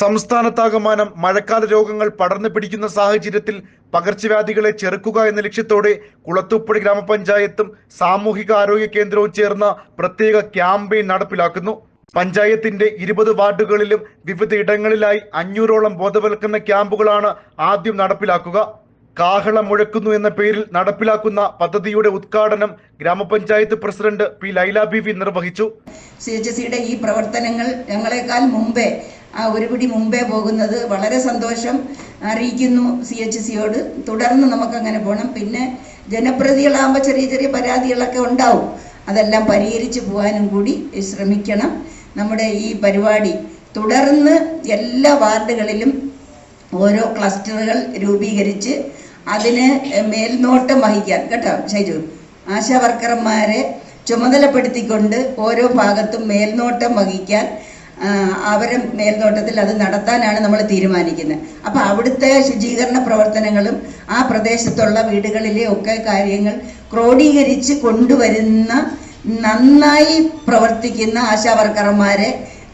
സംസ്ഥാനത്താകമാനം മഴക്കാല രോഗങ്ങൾ പടർന്നു പിടിക്കുന്ന സാഹചര്യത്തിൽ പകർച്ചവ്യാധികളെ ചെറുക്കുക എന്ന ലക്ഷ്യത്തോടെ കുളത്തൂപ്പുഴ ഗ്രാമപഞ്ചായത്തും സാമൂഹിക ആരോഗ്യ കേന്ദ്രവും ചേർന്ന പ്രത്യേക ക്യാമ്പയിൻ നടപ്പിലാക്കുന്നു. പഞ്ചായത്തിന്റെ ഇരുപത് വാർഡുകളിലും വിവിധ ഇടങ്ങളിലായി അഞ്ഞൂറോളം ബോധവൽക്കരണ ക്യാമ്പുകളാണ് ആദ്യം നടപ്പിലാക്കുക. കാഹളം മുഴക്കുന്നു എന്ന പേരിൽ നടപ്പിലാക്കുന്ന പദ്ധതിയുടെ ഉദ്ഘാടനം ഗ്രാമപഞ്ചായത്ത് പ്രസിഡന്റ് പി ലൈല ബിവി നിർവഹിച്ചു. സി എച്ച് സിയുടെ ഈ പ്രവർത്തനങ്ങൾ ഞങ്ങളെക്കാൾ മുമ്പേ ആ ഒരു പിടി മുമ്പേ പോകുന്നത് വളരെ സന്തോഷം അറിയിക്കുന്നു സി എച്ച് സിയോട് തുടർന്ന് നമുക്കങ്ങനെ പോകണം പിന്നെ ജനപ്രതികളാകുമ്പോൾ ചെറിയ ചെറിയ പരാതികളൊക്കെ ഉണ്ടാവും. അതെല്ലാം പരിഹരിച്ചു പോകാനും കൂടി ശ്രമിക്കണം. നമ്മുടെ ഈ പരിപാടി തുടർന്ന് എല്ലാ വാർഡുകളിലും ഓരോ ക്ലസ്റ്ററുകൾ രൂപീകരിച്ച് അതിന് മേൽനോട്ടം വഹിക്കാൻ കേട്ടോ ഷൈജു. ആശാ വർക്കർമാരെ ചുമതലപ്പെടുത്തിക്കൊണ്ട് ഓരോ ഭാഗത്തും മേൽനോട്ടം വഹിക്കാൻ അവരെ മേൽനോട്ടത്തിൽ അത് നടത്താനാണ് നമ്മൾ തീരുമാനിക്കുന്നത്. അപ്പം അവിടുത്തെ ശുചീകരണ പ്രവർത്തനങ്ങളും ആ പ്രദേശത്തുള്ള വീടുകളിലെ ഒക്കെ കാര്യങ്ങൾ ക്രോഡീകരിച്ച് കൊണ്ടുവരുന്ന നന്നായി പ്രവർത്തിക്കുന്ന ആശാവർക്കർമാരെ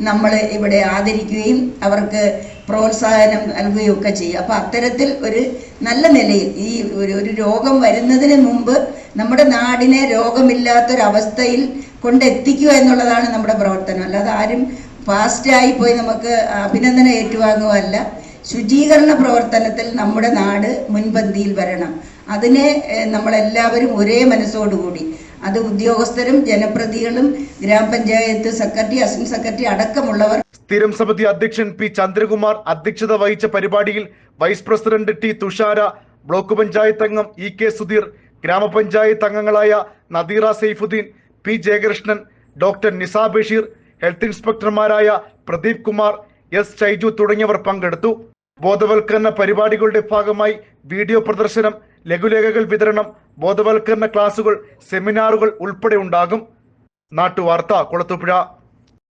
നമ്മൾ ഇവിടെ ആദരിക്കുകയും അവർക്ക് പ്രോത്സാഹനം നൽകുകയും ഒക്കെ ചെയ്യും. അപ്പം അത്തരത്തിൽ ഒരു നല്ല നിലയിൽ ഈ ഒരു ഒരു രോഗം വരുന്നതിന് മുമ്പ് നമ്മുടെ നാടിനെ രോഗമില്ലാത്തൊരവസ്ഥയിൽ കൊണ്ടെത്തിക്കുക എന്നുള്ളതാണ് നമ്മുടെ പ്രവർത്തനം. അല്ലാതെ ആരും ഫാസ്റ്റായി പോയി നമുക്ക് അഭിനന്ദനം ഏറ്റുവാങ്ങുകയല്ല ശുചീകരണ പ്രവർത്തനത്തിൽ നമ്മുടെ നാട് മുൻപന്തിയിൽ വരണം. അതിനെ നമ്മളെല്ലാവരും ഒരേ മനസ്സോടുകൂടി. അത് ഉദ്യോഗസ്ഥരും ജനപ്രതികളും ഗ്രാമപഞ്ചായത്ത് സെക്രട്ടറി അസിസ്റ്റന്റ് സെക്രട്ടറി അടക്കമുള്ളവർ സ്ഥിരം സമിതി അധ്യക്ഷൻ പി ചന്ദ്രകുമാർ അധ്യക്ഷത വഹിച്ച പരിപാടിയിൽ vice president T Thushara block panchayat അംഗം ഇ കെ സുധീർ ഗ്രാമപഞ്ചായത്ത് അംഗങ്ങളായ Nadeera Saifuddin P Jayakrishnan doctor Nisa Basheer health ഇൻസ്പെക്ടർമാരായ Pradeep Kumar S Shaiju തുടങ്ങിയവർ പങ്കെടുത്തു. ബോധവൽക്കരണ പരിപാടികളുടെ ഭാഗമായി വീഡിയോ പ്രദർശനം ലഘുലേഖകൾ വിതരണം ബോധവൽക്കരണ ക്ലാസുകൾ സെമിനാറുകൾ ഉൾപ്പെടെ ഉണ്ടാകും. നാട്ടുവാർത്ത കുളത്തൂപ്പുഴ